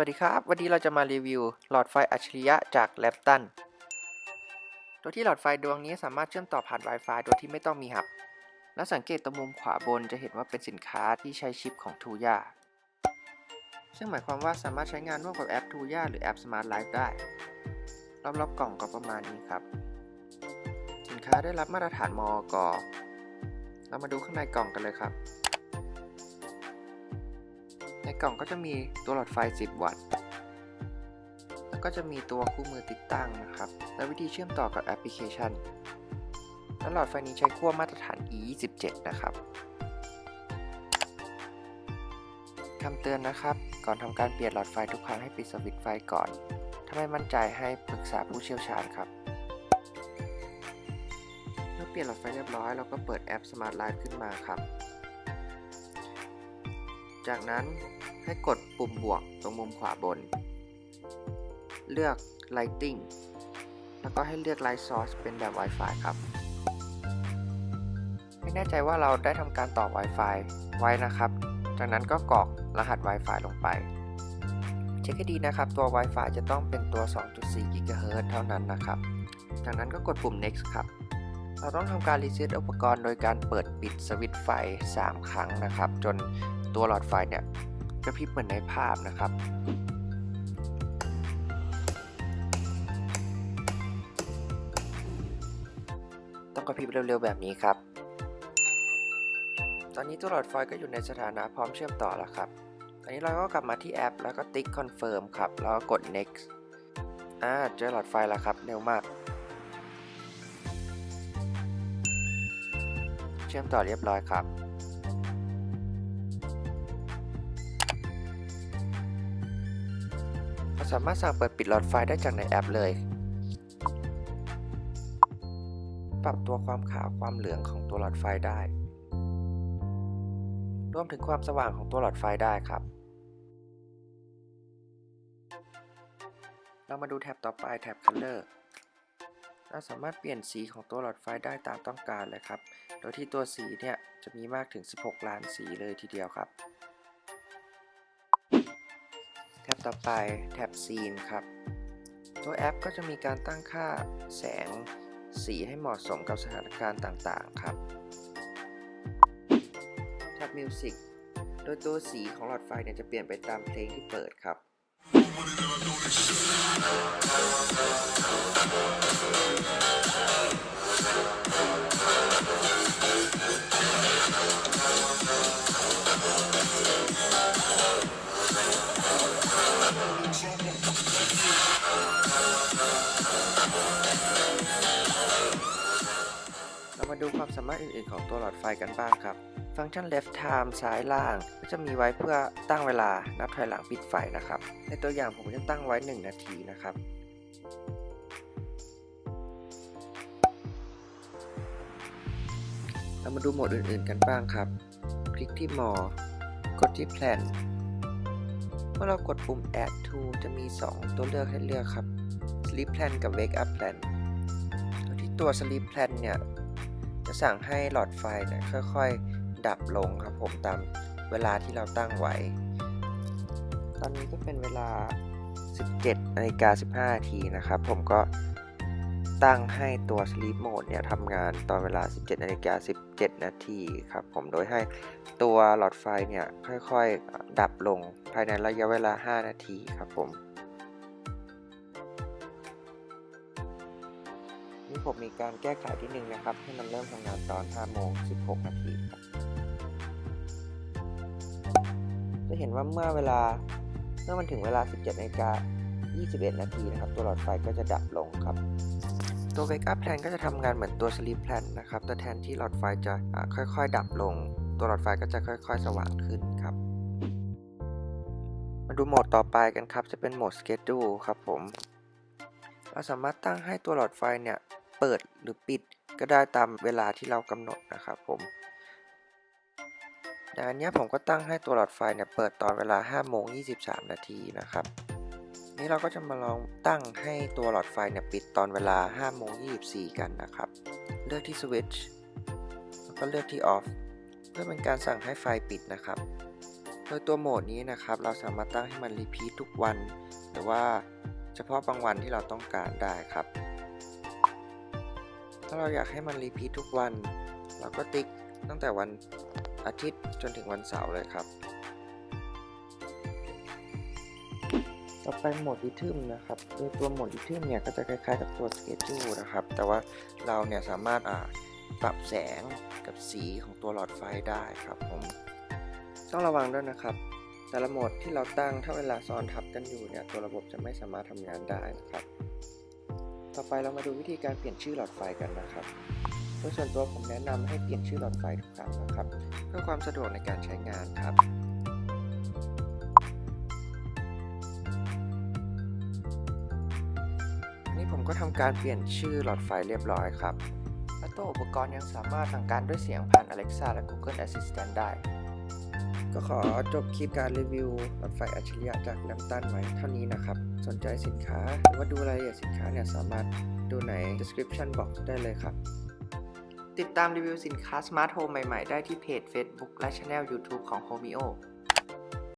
วัสดีครับ วันนี้เราจะมารีวิว หลอดไฟอัจฉริยะจากแลปตันโดยที่หลอดไฟดวงนี้สามารถเชื่อมต่อผ่าน Wi-Fi โดยที่ไม่ต้องมีหับ และสังเกตตรงมุมขวาบนจะเห็นว่าเป็นสินค้าที่ใช้ชิปของ t ูย่าซึ่งหมายความว่าสามารถใช้งานร่วมกับแอป t ูย่าหรือแอป Smart Life ได้ รอบๆกล่องก็ประมาณนี้ครับ สินค้าได้รับมาตรฐานมอกเรามาดูข้างในกล่องกันเลยครับ ในกล่องก็จะมีตัวหลอดไฟ 10 วัตต์ แล้วก็จะมีตัวคู่มือติดตั้งนะครับ และวิธีเชื่อมต่อกับแอปพลิเคชัน และหลอดไฟนี้ใช้ขั้วมาตรฐาน E27 นะครับคำเตือนนะครับ ก่อนทำการเปลี่ยนหลอดไฟทุกครั้งให้ปิดสวิตช์ไฟก่อน ถ้าไม่มั่นใจให้ปรึกษาผู้เชี่ยวชาญครับ เมื่อเปลี่ยนหลอดไฟเรียบร้อยเราก็เปิดแอป Smart Life ขึ้นมาครับ จากนั้นให้กดปุ่มบวกตรงมุมขวาบน เลือก Lighting แล้วก็ให้เลือก Light Source เป็นแบบ Wi-Fi ครับให้แน่ใจว่าเราได้ทำการต่อ Wi-Fi ไว้นะครับ จากนั้นก็กรอกรหัส Wi-Fi ลงไป เช็คให้ดีนะครับ ตัว Wi-Fi จะต้องเป็นตัว 2.4 GHz เท่านั้นนะครับ จากนั้นก็กดปุ่ม next ครับ เราต้องทำการรีเซ็ตอุปกรณ์โดยการเปิดปิดสวิตช์ไฟ 3 ครั้งนะครับ จน ตัวหลอดไฟเนี่ยกระพริบเหมือนในภาพนะครับ ต้องกระพริบเร็วๆแบบนี้ครับ ตอนนี้ตัวหลอดไฟก็อยู่ในสถานะพร้อมเชื่อมต่อแล้วครับตอนนี้เราก็กลับมาที่แอป แล้วก็ติ๊ก confirm ครับ แล้วก็กด next อ่าเจอหลอดไฟแล้วครับเร็วมาก เชื่อมต่อเรียบร้อยครับ สามารถสั่งเปิดปิดหลอดไฟได้จากในแอปเลย ปรับตัวความขาวความเหลืองของตัวหลอดไฟได้ รวมถึงความสว่างของตัวหลอดไฟได้ครับ เรามาดูแท็บต่อไปแท็บ Color เราสามารถเปลี่ยนสีของตัวหลอดไฟได้ตามต้องการเลยครับ โดยที่ตัวสีเนี่ยจะมีมากถึง 16 ล้านสีเลยทีเดียวครับ แท็บต่อไปแท็บ Scene ครับ ตัวแอปก็จะมีการตั้งค่าแสงสีให้เหมาะสมกับสถานการณ์ต่างๆครับ แท็บ Music โดยตัวสีของหลอดไฟเนี่ยจะเปลี่ยนไปตามเพลงที่เปิดครับเร มาดูความสามารถอื่นๆของตัวหลอดไฟกันบ้างครับ ฟังก์ชัน left time ซ้ายล่าง ก็จะมีไว้เพื่อตั้งเวลานับถอยหลังปิดไฟนะครับ ในตัวอย่างผมจะตั้งไว้ 1 นาทีนะครับเรามาดูโหมดอื่นๆกันบ้างครับ คลิกที่ more กดที่ plan เมื่อเรากดปุ่ม add to จะมี 2 ตัวเลือกให้เลือกครับ sleep plan กับ wake up plan โดยที่ตัว sleep plan เนี่ย จะสั่งให้หลอดไฟเนี่ยค่อยๆ ดับลงครับผมตามเวลาที่เราตั้งไว้ ตอนนี้ก็เป็นเวลา 17นาฬิกา15นาทีนะครับ ผมก็ตั้งให้ตัว Sleep Mode เนี่ยทำงานตอนเวลา 17นาฬิกา17 นาทีครับผมโดยให้ตัวหลอดไฟเนี่ยค่อยๆ ดับลงภายในระยะเวลา 5 นาทีครับผม นี่ผมมีการแก้ไขที่หนึ่งนะครับ ให้มันเริ่มทำงานตอน 5 โมง 16 นาทีครับ จะเห็นว่าเมื่อเวลา เมื่อมันถึงเวลา 17นาฬิกา21 นาทีนะครับ ตัวหลอดไฟก็จะดับลงครับ ตัว Wake Up Plan ก็จะทำงานเหมือนตัว Sleep Plan นะครับ แต่แทนที่หลอดไฟจะอ่าค่อยๆ ดับลง ตัวหลอดไฟก็จะค่อย ๆ สว่างขึ้นครับ มาดูโหมดต่อไปกันครับ จะเป็นโหมด Schedule ครับผมเราสามารถตั้งให้ตัวหลอดไฟเนี่ย เปิดหรือปิดก็ได้ตามเวลาที่เรากำหนดนะครับผมอย่างอันนี้ผมก็ตั้งให้ตัวหลอดไฟเนี่ยเปิดตอนเวลา5โมง23 นาทีนะครับ นี่เราก็จะมาลองตั้งให้ตัวหลอดไฟเนี่ยปิดตอนเวลา5โมง24 กันนะครับ เลือกที่ Switch แล้วก็เลือกที่ Off เพื่อเป็นการสั่งให้ไฟปิดนะครับ โดยตัวโหมดนี้นะครับ เราสามารถตั้งให้มันรีพีททุกวัน หรือว่าเฉพาะบางวันที่เราต้องการได้ครับ ถ้าเราอยากให้มันรีพีททุกวัน เราก็ติ๊กตั้งแต่วันอาทิตย์จนถึงวันเสาร์เลยครับ ต่อไปโหมดดิทึมนะครับโดยตัวโหมดดิทึมเนี่ยก็จะคล้ายๆ กับตัว Schedule นะครับ แต่ว่าเราเนี่ยสามารถปรับแสงกับสีของตัวหลอดไฟได้ครับผม ต้องระวังด้วยนะครับ แต่ละโหมดที่เราตั้งถ้าเวลาซ้อนทับกันอยู่เนี่ยตัวระบบจะไม่สามารถทำงานได้นะครับ ไปเรามาดูวิธีการเปลี่ยนชื่อหลอดไฟกันนะครับโดยส่วนตัวผมแนะนำให้เปลี่ยนชื่อหลอดไฟทุกครั้งนะครับ เพื่อความสะดวกในการใช้งานครับนี่ผมก็ทำการเปลี่ยนชื่อหลอดไฟเรียบร้อยครับและตัวอุปกรณ์ยังสามารถสั่งการด้วยเสียงผ่าน Alexa และ Google Assistant ได้ ก็ขอจบคลิปการรีวิวรถไฟอัจฉริยะจากน้ำตันไว้เท่านี้นะครับ สนใจสินค้าหรือว่าดูรายละเอียดสินค้าเนี่ยสามารถดูใน description box ได้เลยครับ ติดตามรีวิวสินค้า Smart Home ใหม่ ๆ ได้ที่เพจ Facebook และ Channel YouTube ของ Homeo